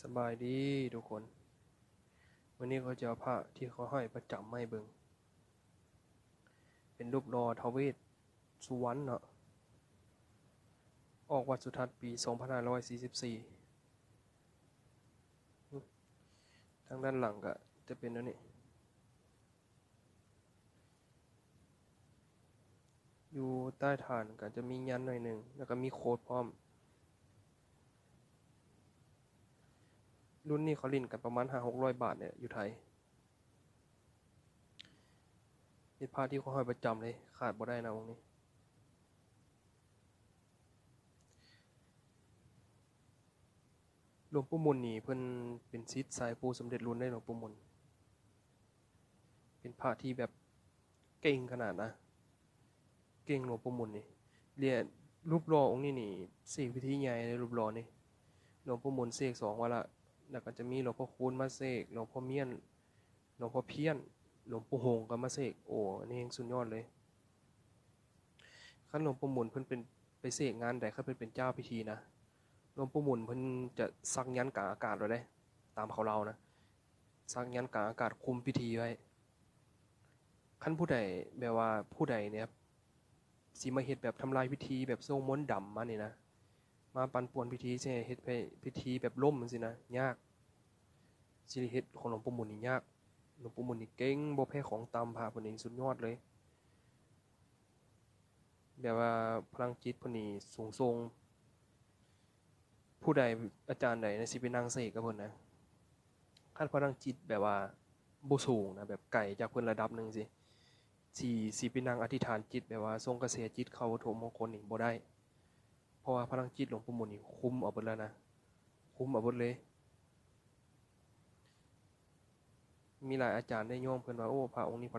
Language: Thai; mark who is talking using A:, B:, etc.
A: สบายดีทุกคน วันนี้เขาจะเอาผ้าที่เขาห้อยประจำไม่เบิงเป็นรูปรอทวเวศสุวรรณเนาะออกวัดสุทัศน์ปี 2544อืมทางด้านหลังก็จะเป็นอันนี้อยู่ใต้ฐานก็จะมียันหน่อยหนึ่ง แล้วก็มีโค้ดพร้อม รุ่นนี้เขาลินกันประมาณห้าหกร้อยบาทเนี่ยอยู่ไทยเป็นผ้าที่เขาห้อยประจำเลย ขาดบ่ได้นะวงนี้ หลวงปู่มุนนี่เพิ่นเป็นศิษย์สายปูสมเด็จรุ่นได้หลวงปู่มุนเป็นพระที่แบบเก่งขนาดนะ เก่งหลวงปู่มุนนี่เรียนรูปหล่อองค์นี้นี่เสกพิธีใหญ่ในรูปหล่อนี่หลวงปู่มุนเสกสองวาระ แล้วก็จะมีหลวงพ่อคูณมาเสกหลวงพ่อเมียนหลวงพ่อเพี้ยน หลวงปู่หงก็มาเสกโอ้อันนี้เองสุดยอดเลยขั้นหลวงปู่หมุนเพิ่นเป็นไปเสกงานใดเขาเพิ่นเป็นเจ้าพิธีนะหลวงปู่หมุนเพิ่นจะซักยันกลางอากาศไว้ได้ ตามเขาเรานะซักยันกลางอากาศคุมพิธีไว้ขั้นผู้ใดแบบว่าผู้ใดเนี่ยสิมาเฮ็ดแบบทำลายพิธีแบบโซ่มนต์ดำมาเนี่นะ มาปันป่วนพิธีใช่เฮ็ดพิธีแบบล่มจังซี่นะยากสิได้เฮ็ดของหลวงปู่หมุนนี่ยากหลวงปู่หมุนนี่เก่งบ่แพ้ของตามพระเพิ่นนี่สุดยอดเลย แบบว่าพลังจิตเพิ่นนี่สูงส่งผู้ใดอาจารย์ใดในสิเป็นนางเสกกับเพิ่นนะคันพลังจิตแบบว่าบ่สูงนะแบบไกลจากเพิ่นระดับหนึงสิสิสิเป็นนางอธิษฐานจิตแบบว่าทรงกระแสจิตเข้าวัตถุมงคลนี่บ่ได้ เพราะว่าพลังจิตหลวงปู่มุนนี่คุมเอาหมดแล้วนะ คุมเอาหมดเลย มีหลายอาจารย์ได้โยมเพื่อนว่าโอ้พระองค์นี้พลัง